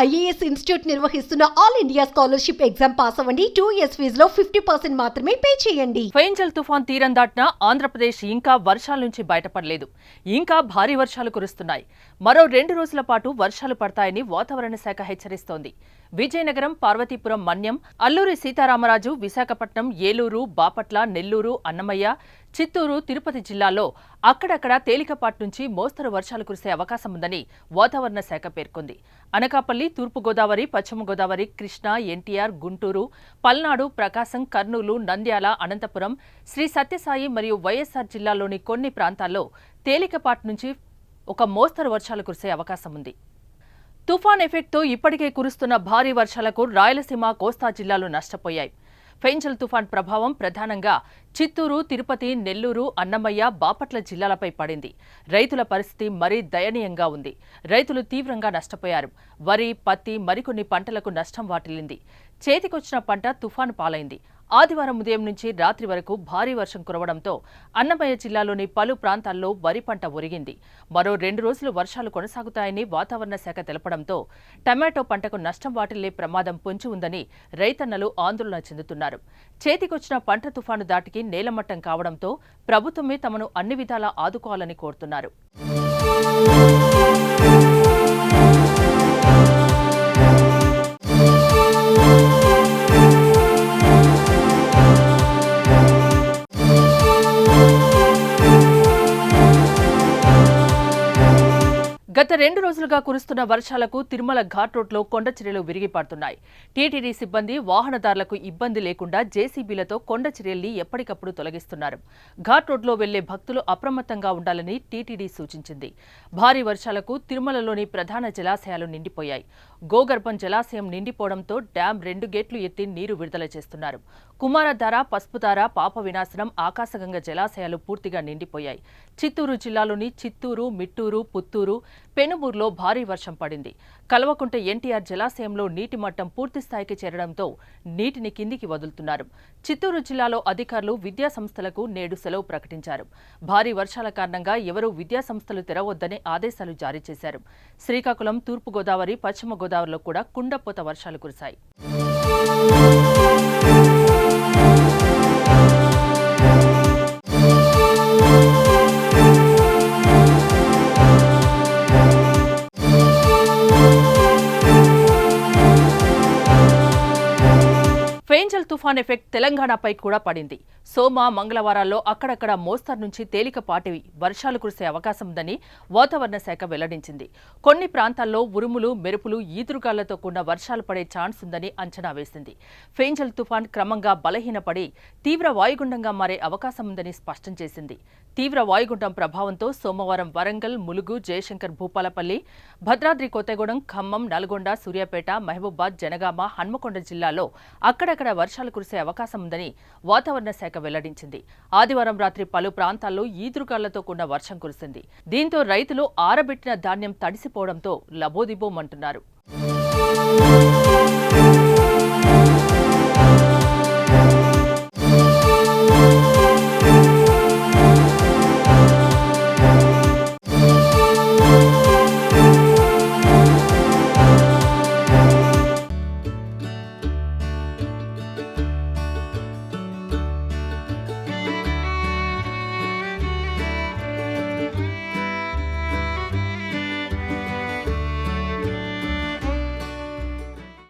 IAS institute నిర్వహిస్తున్న all India scholarship exam pass అవ్వండి. Two years ఫీజులో ఫిఫ్టీ పర్సెంట్ మాత్రమే పే చేయండి. ఫెయింజల్ తుఫాన్ తీరం దాటిన ఆంధ్రప్రదేశ్ ఇంకా వర్షాల నుంచి బయటపడలేదు. ఇంకా భారీ వర్షాలు కురుస్తున్నాయి. మరో రెండు రోజుల పాటు వర్షాలు పడతాయని వాతావరణ శాఖ హెచ్చరిస్తోంది. విజయనగరం పార్వతీపురం మన్యం అల్లూరి సీతారామరాజు విశాఖపట్నం ఏలూరు బాపట్ల నెల్లూరు అన్నమయ్య చిత్తూరు తిరుపతి జిల్లాల్లో అక్కడక్కడ తేలికపాటి నుంచి మోస్తరు వర్షాలు కురిసే అవకాశం ఉందని వాతావరణ శాఖ పేర్కొంది. అనకాపల్లి తూర్పుగోదావరి పశ్చిమ గోదావరి కృష్ణా ఎన్టీఆర్ గుంటూరు పల్నాడు ప్రకాశం కర్నూలు నంద్యాల అనంతపురం శ్రీ సత్యసాయి మరియు వైఎస్ఆర్ జిల్లాలోని కొన్ని ప్రాంతాల్లో తేలికపాటి నుంచి ఒక మోస్తరు వర్షాలు కురిసే అవకాశం ఉంది. తుఫాన్ ఎఫెక్ట్తో ఇప్పటికే కురుస్తున్న భారీ వర్షాలకు రాయలసీమ కోస్తా జిల్లాలు నష్టపోయాయి. ఫెంజల్ తుఫాన్ ప్రభావం ప్రధానంగా చిత్తూరు తిరుపతి నెల్లూరు అన్నమయ్య బాపట్ల జిల్లాలపై పడింది. రైతుల పరిస్థితి మరీ దయనీయంగా ఉంది. రైతులు తీవ్రంగా నష్టపోయారు. వరి పత్తి మరికొన్ని పంటలకు నష్టం వాటిల్లింది. చేతికొచ్చిన పంట తుఫాను పాలైంది. ఆదివారం ఉదయం నుంచి రాత్రి వరకు భారీ వర్షం కురవడంతో అన్నమయ్య జిల్లాలోని పలు ప్రాంతాల్లో వరి పంట ఒరిగింది. మరో రెండు రోజులు వర్షాలు కొనసాగుతాయని వాతావరణ శాఖ తెలపడంతో టమాటో పంటకు నష్టం వాటిల్లే ప్రమాదం పొంచి ఉందని రైతన్నలు ఆందోళన చెందుతున్నారు. చేతికొచ్చిన పంట తుఫాను దాటికి నేలమట్టం కావడంతో ప్రభుత్వమే తమను అన్ని విధాలా ఆదుకోవాలని కోరుతున్నారు. గత రెండు రోజులుగా కురుస్తున్న వర్షాలకు తిరుమల ఘాట్ రోడ్లో కొండ చర్యలు విరిగిపడుతున్నాయి. టీటీడీ సిబ్బంది వాహనదారులకు ఇబ్బంది లేకుండా జేసీబీలతో కొండ చర్యల్ని ఎప్పటికప్పుడు తొలగిస్తున్నారు. ఘాట్ రోడ్లో వెళ్ళే భక్తులు అప్రమత్తంగా ఉండాలని టీటీడీ సూచించింది. భారీ వర్షాలకు తిరుమలలోని ప్రధాన జలాశయాలు నిండిపోయాయి. గోగర్భం జలాశయం నిండిపోవడంతో డ్యాం రెండు గేట్లు ఎత్తి నీరు విడుదల చేస్తున్నారు. కుమారధార పసుపుధార పాప వినాశనం ఆకాశగంగ జలాశయాలు పూర్తిగా నిండిపోయాయి. చిత్తూరు జిల్లాలోని చిత్తూరు మిట్టూరు పుత్తూరు పెనుమూరులో భారీ వర్షం పడింది. కల్వకుంట ఎన్టీఆర్ జలాశయంలో నీటి మట్టం పూర్తిస్థాయికి చేరడంతో నీటిని కిందికి వదులుతున్నారు. చిత్తూరు జిల్లాలో అధికారులు విద్యా సంస్థలకు నేడు సెలవు ప్రకటించారు. భారీ వర్షాల కారణంగా ఎవరూ విద్యా సంస్థలు తెరవద్దని ఆదేశాలు జారీ చేశారు. శ్రీకాకుళం తూర్పుగోదావరి పశ్చిమ గోదావరిలో కూడా కుండపోత వర్షాలు కురిశాయి. ఫేంజల్ తుఫాన్ ఎఫెక్ట్ తెలంగాణపై కూడా పడింది. సోమ మంగళవారాల్లో అక్కడక్కడ మోస్తరు నుంచి తేలికపాటివి వర్షాలు కురిసే అవకాశం ఉందని వాతావరణ శాఖ వెల్లడించింది. కొన్ని ప్రాంతాల్లో ఉరుములు మెరుపులు ఈదురుగాళ్ళతో కూడిన వర్షాలు పడే ఛాన్స్ ఉందని అంచనా వేసింది. ఫేంజల్ తుఫాన్ క్రమంగా బలహీనపడి తీవ్ర వాయుగుండంగా మారే అవకాశం ఉందని స్పష్టం చేసింది. తీవ్ర వాయుగుండం ప్రభావంతో సోమవారం వరంగల్ ములుగు జయశంకర్ భూపాలపల్లి భద్రాద్రి కొత్తగూడెం ఖమ్మం నల్గొండ సూర్యాపేట మహబూబాద్ జనగామ హన్మకొండ జిల్లాలో అక్కడక్కడ వర్షాలు కురిసే అవకాశం ఉందని వాతావరణ శాఖ వెల్లడించింది. ఆదివారం రాత్రి పలు ప్రాంతాల్లో ఈదురుగాళ్ళతో కూడిన వర్షం కురిసింది. దీంతో రైతులు ఆరబెట్టిన ధాన్యం తడిసిపోవడంతో లబోదిబోమంటున్నారు.